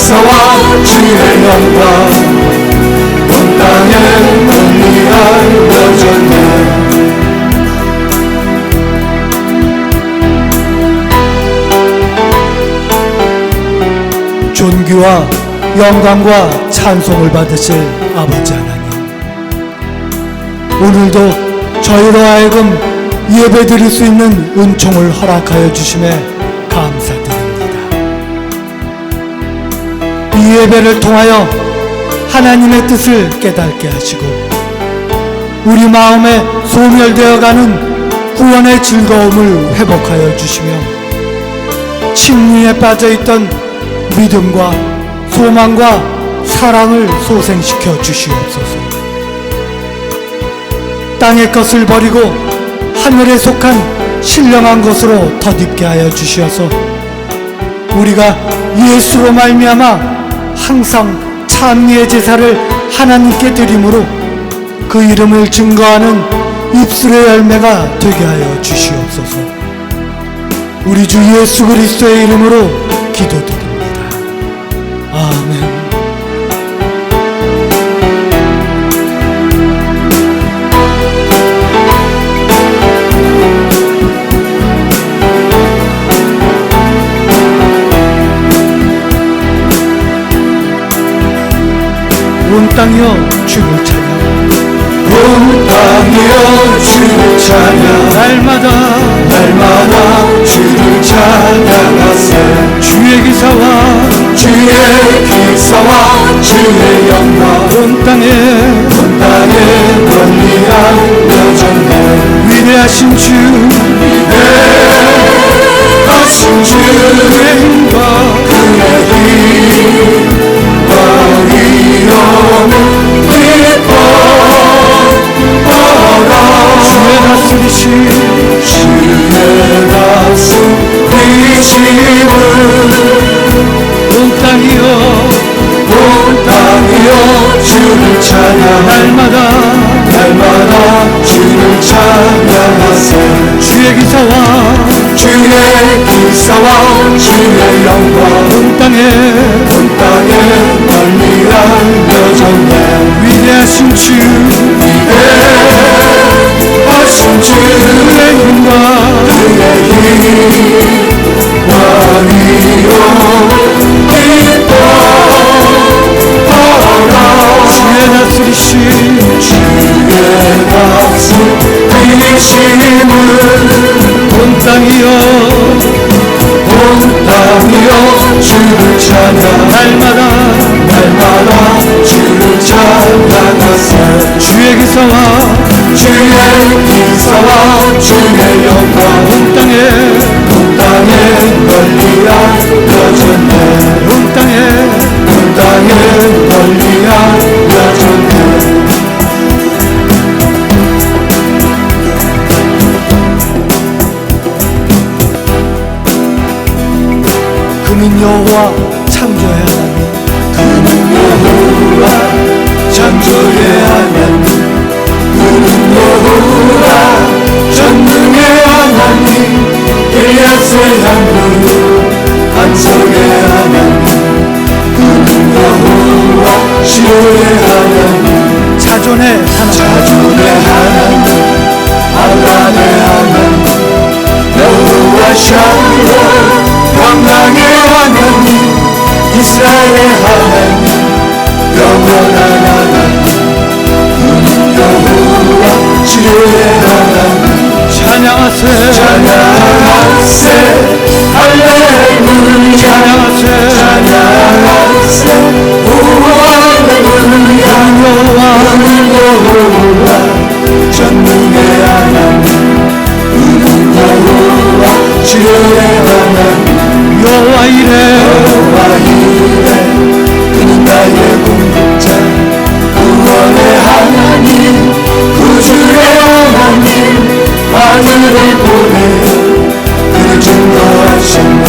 기사와 주의 영광 온 땅에 널리 알려졌네 존귀와 영광과 찬송을 받으실 아버지 하나님. 오늘도 저희로 하여금 예배 드릴 수 있는 은총을 허락하여 주심에 이 예배를 통하여 하나님의 뜻을 깨닫게 하시고 우리 마음에 소멸되어가는 구원의 즐거움을 회복하여 주시며 침리에 빠져있던 믿음과 소망과 사랑을 소생시켜 주시옵소서. 땅의 것을 버리고 하늘에 속한 신령한 것으로 덧입게 하여 주시어서 우리가 예수로 말미암아 항상 찬미의 제사를 하나님께 드림으로 그 이름을 증거하는 입술의 열매가 되게 하여 주시옵소서. 우리 주 예수 그리스도의 이름으로 땅이여 주를 찬양. 온 땅이여 주를 찬양. 날마다 날마다 주를 찬양하세. 주의 기사와 주의 기사와 주의 영광. 온 땅에 온 땅에 널리 알려졌네 위대하신 주 위대하신 주의 힘과 그의 힘과 위엄을 기뻐하라 주의 다스리신 주의 다스 이심을 온 땅이여 온 땅이여 주를 찬양 날마다 날마다 주를 찬양하세 주의 기사와 주의 기사와 주의 영광. 온 땅에 온 땅에 널리 알려졌네 위대하신 주 위대하신 주의 힘과 그의 힘과 위엄을 기뻐하라 주의 다스리신 주의 다스 이심을 온 땅이여 온 땅이여 주를 찬양 날마다 날마다 주를 찬양하세. 주의 기사와 주의 기사와 주의 영광. 온 땅에 온 땅에 널리 알려졌네. 온 땅에 온 땅에 널리 알려졌네 그는 여호와 창조의 하나님 그는 여호와 창조의 하나님 그는 여호와 전능의 하나님 엘리야스의 향루 안석의 하나님 그는 여호와 시로의 하나님 자존의 하나님 자존의 하나님 알란의 하나님 여호와 샬롬 평강의 하나님 이스라엘의 하나님 영원한 하나님 여호와 치료의 하나님. 찬양하세. 찬양하세. 찬양하세. 찬양하세. 오 할렐루야 여호와 여호와 전능의 하나님 여호와 지혜의 하나님 여호와 이래. 여호와 이래 그는 나의 공급자 구원의 하나님 구주의 하나님 아들을 보내 증거하셨네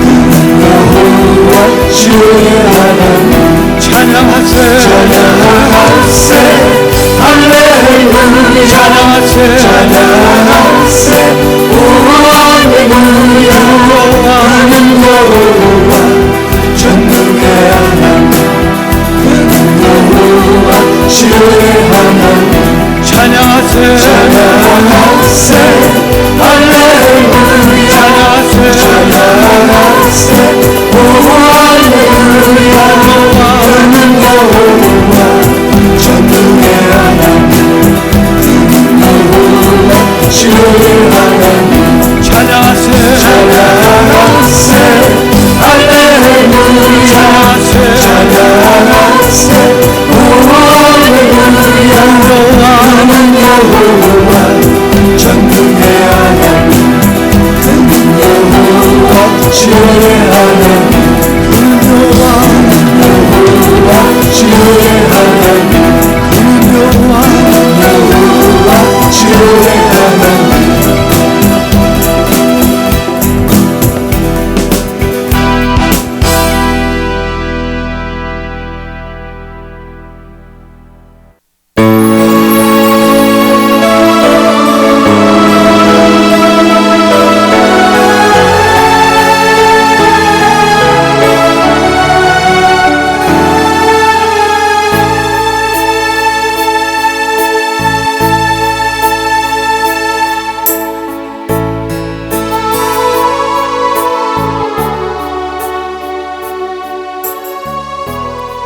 그는 여호와 지혜의 하나님. 찬양하세. 찬양하세. 할렐루야. 찬양하세. 찬양하세. 오 할렐루야. 여호와 그는 여호와 지혜의 하나님 찬양하세 찬양하세 할렐루야. 찬양하세 찬양하세 오 할렐루야. 그는 여호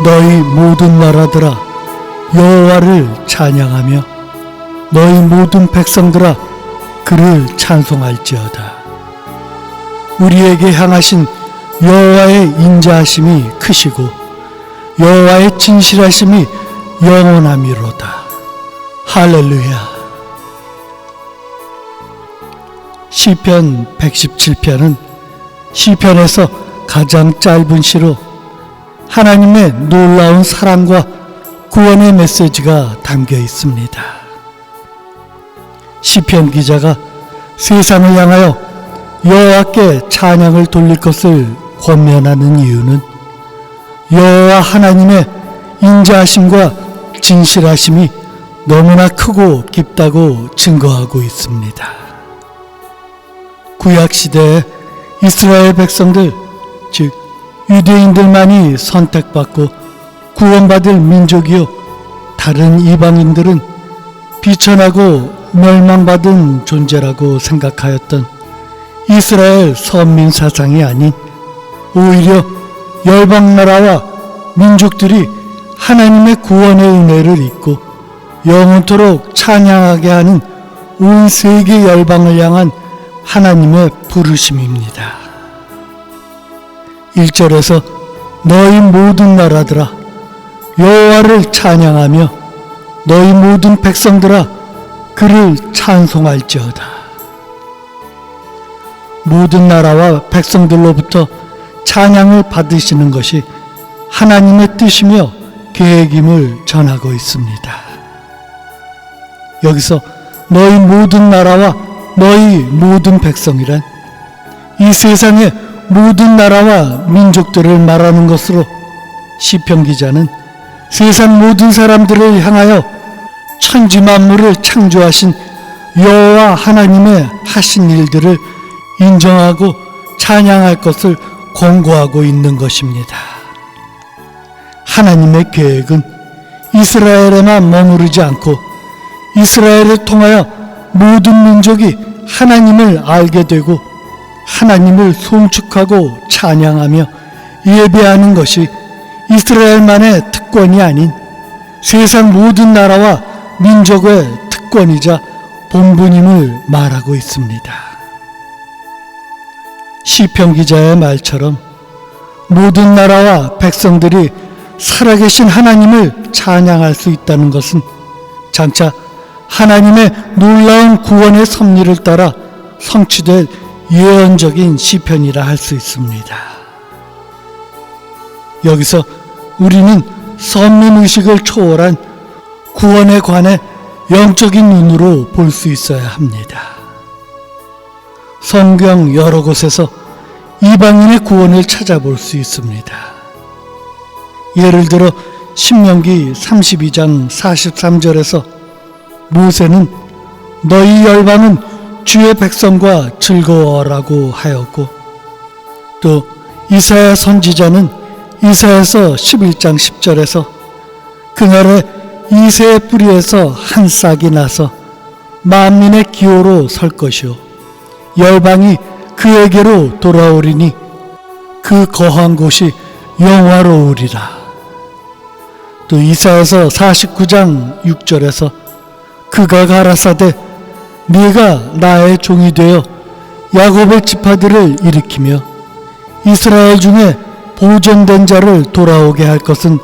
너희 모든 나라들아 여호와를 찬양하며 너희 모든 백성들아 그를 찬송할지어다. 우리에게 향하신 여호와의 인자하심이 크시고 여호와의 진실하심이 영원함이로다. 할렐루야. 시편 117편은 시편에서 가장 짧은 시로 하나님의 놀라운 사랑과 구원의 메시지가 담겨 있습니다. 시편 기자가 세상을 향하여 여호와께 찬양을 돌릴 것을 권면하는 이유는 여호와 하나님의 인자하심과 진실하심이 너무나 크고 깊다고 증거하고 있습니다. 구약 시대에 이스라엘 백성들 즉 유대인들만이 선택받고 구원받을 민족이요 다른 이방인들은 비천하고 멸망받은 존재라고 생각하였던 이스라엘 선민 사상이 아닌 오히려 열방 나라와 민족들이 하나님의 구원의 은혜를 잊고 영원토록 찬양하게 하는 온 세계 열방을 향한 하나님의 부르심입니다. 1절에서 너희 모든 나라들아 여호와를 찬양하며 너희 모든 백성들아 그를 찬송할지어다. 모든 나라와 백성들로부터 찬양을 받으시는 것이 하나님의 뜻이며 계획임을 전하고 있습니다. 여기서 너희 모든 나라와 너희 모든 백성이란 이 세상의 모든 나라와 민족들을 말하는 것으로 시편 기자는 세상 모든 사람들을 향하여 천지 만물을 창조하신 여호와 하나님의 하신 일들을 인정하고 찬양할 것을 권고하고 있는 것입니다. 하나님의 계획은 이스라엘에만 머무르지 않고 이스라엘을 통하여 모든 민족이 하나님을 알게 되고 하나님을 송축하고 찬양하며 예배하는 것이 이스라엘만의 특권이 아닌 세상 모든 나라와 민족의 특권이자 본분임을 말하고 있습니다. 시편 기자의 말처럼 모든 나라와 백성들이 살아계신 하나님을 찬양할 수 있다는 것은 장차 하나님의 놀라운 구원의 섭리를 따라 성취될 예언적인 시편이라 할 수 있습니다. 여기서 우리는 선민 의식을 초월한 구원에 관해 영적인 눈으로 볼 수 있어야 합니다. 성경 여러 곳에서 이방인의 구원을 찾아볼 수 있습니다. 예를 들어 신명기 32장 43절에서 모세는 너희 열방은 주의 백성과 즐거워라고 하였고 또 이사야 선지자는 이사야서 11장 10절에서 그날에 이새의 뿌리에서 한 싹이 나서 만민의 기호로 설 것이요 열방이 그에게로 돌아오리니 그 거한 곳이 영화로우리라. 또 이사야서 49장 6절에서 그가 가라사대 네가 나의 종이 되어 야곱의 지파들을 일으키며 이스라엘 중에 보존된 자를 돌아오게 할 것은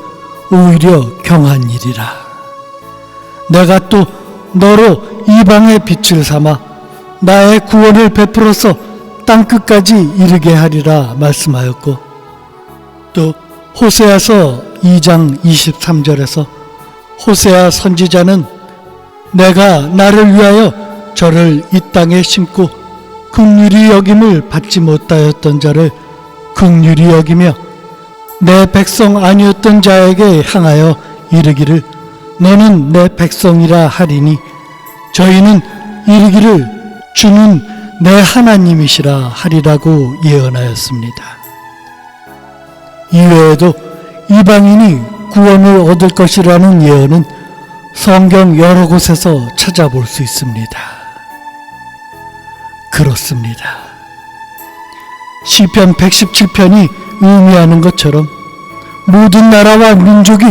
오히려 경한 일이라. 내가 또 너로 이방의 빛을 삼아 나의 구원을 베풀어서 땅 끝까지 이르게 하리라 말씀하였고 또 호세아서 2장 23절에서 호세아 선지자는 내가 나를 위하여 저를 이 땅에 심고 극률이 여김을 받지 못하였던 자를 극률이 여기며 내 백성 아니었던 자에게 향하여 이르기를 너는 내 백성이라 하리니 저희는 이르기를 주는 내 하나님이시라 하리라고 예언하였습니다. 이외에도 이방인이 구원을 얻을 것이라는 예언은 성경 여러 곳에서 찾아볼 수 있습니다. 그렇습니다. 시편 117편이 의미하는 것처럼 모든 나라와 민족이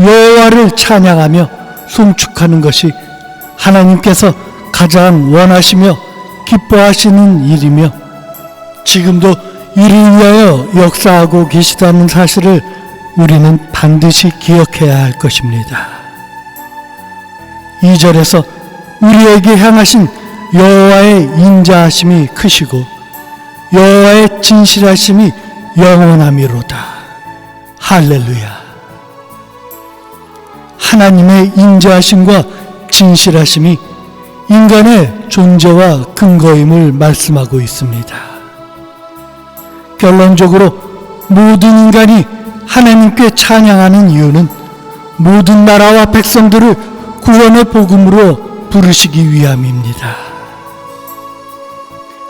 여호와를 찬양하며 송축하는 것이 하나님께서 가장 원하시며 기뻐하시는 일이며 지금도 이를 위하여 역사하고 계시다는 사실을 우리는 반드시 기억해야 할 것입니다. 2절에서 우리에게 향하신 여호와의 인자하심이 크시고 여호와의 진실하심이 영원함이로다. 할렐루야. 하나님의 인자하심과 진실하심이 인간의 존재와 근거임을 말씀하고 있습니다. 결론적으로 모든 인간이 하나님께 찬양하는 이유는 모든 나라와 백성들을 구원의 복음으로 부르시기 위함입니다.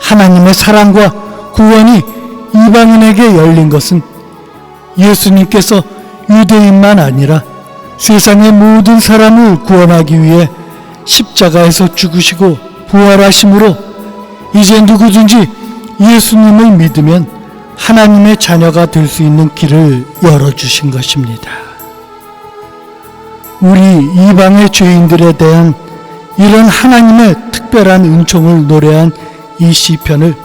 하나님의 사랑과 구원이 이방인에게 열린 것은 예수님께서 유대인만 아니라 세상의 모든 사람을 구원하기 위해 십자가에서 죽으시고 부활하심으로 이제 누구든지 예수님을 믿으면 하나님의 자녀가 될 수 있는 길을 열어주신 것입니다. 우리 이방의 죄인들에 대한 이런 하나님의 특별한 은총을 노래한 이 시편을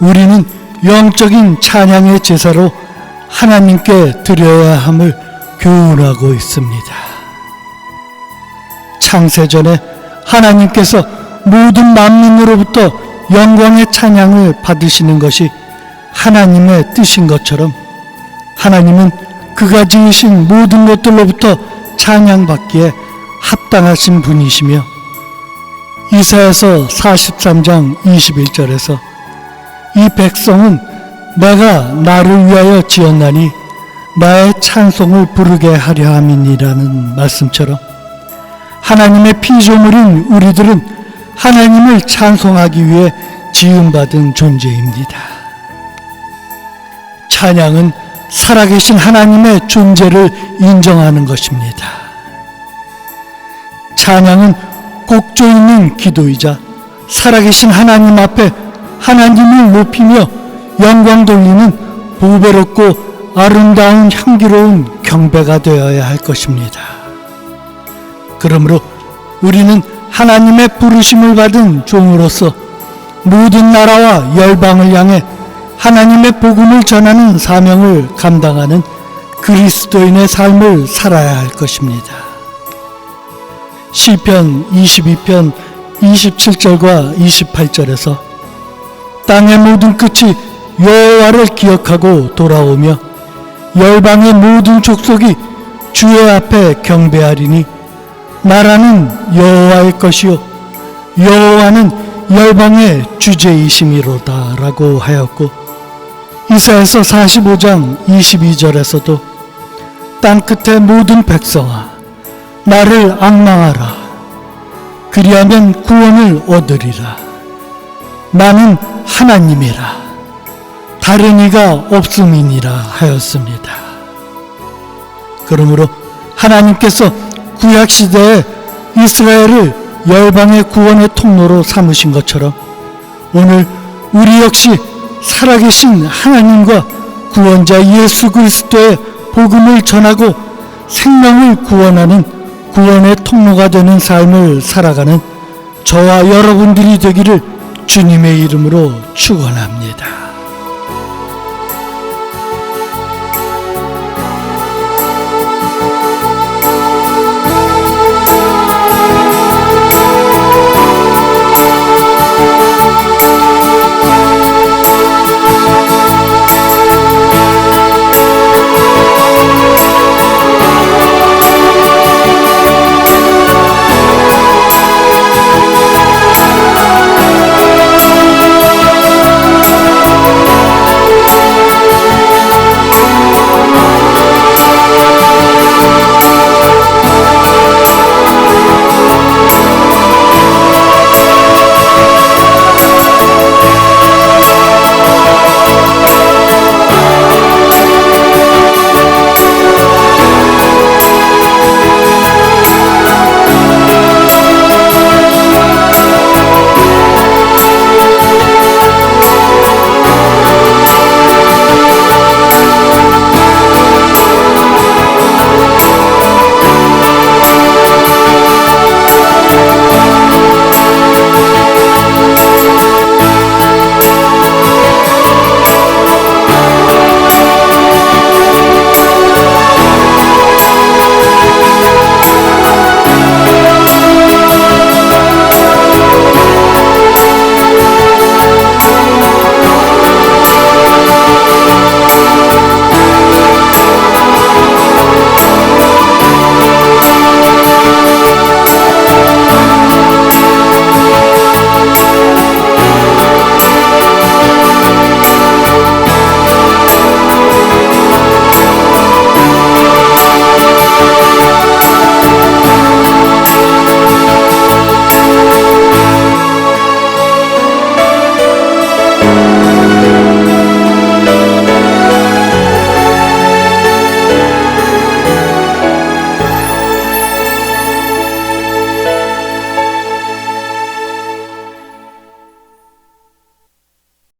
우리는 영적인 찬양의 제사로 하나님께 드려야 함을 교훈하고 있습니다. 창세전에 하나님께서 모든 만민으로부터 영광의 찬양을 받으시는 것이 하나님의 뜻인 것처럼 하나님은 그가 지으신 모든 것들로부터 찬양받기에 합당하신 분이시며 이사야서 43장 21절에서 이 백성은 내가 나를 위하여 지었나니 나의 찬송을 부르게 하려 함이니라는 말씀처럼 하나님의 피조물인 우리들은 하나님을 찬송하기 위해 지음받은 존재입니다. 찬양은 살아계신 하나님의 존재를 인정하는 것입니다. 찬양은 곡조 있는 기도이자 살아계신 하나님 앞에 하나님을 높이며 영광 돌리는 보배롭고 아름다운 향기로운 경배가 되어야 할 것입니다. 그러므로 우리는 하나님의 부르심을 받은 종으로서 모든 나라와 열방을 향해 하나님의 복음을 전하는 사명을 감당하는 그리스도인의 삶을 살아야 할 것입니다. 시편 22편 27절과 28절에서 땅의 모든 끝이 여호와를 기억하고 돌아오며 열방의 모든 족속이 주의 앞에 경배하리니 나라는 여호와의 것이요 여호와는 열방의 주제이심이로다라고 하였고 이사야서 45장 22절에서도 땅 끝의 모든 백성아 나를 악망하라. 그리하면 구원을 얻으리라. 나는 하나님이라. 다른 이가 없음이니라 하였습니다. 그러므로 하나님께서 구약 시대에 이스라엘을 열방의 구원의 통로로 삼으신 것처럼 오늘 우리 역시 살아계신 하나님과 구원자 예수 그리스도의 복음을 전하고 생명을 구원하는 구원의 통로가 되는 삶을 살아가는 저와 여러분들이 되기를 주님의 이름으로 축원합니다.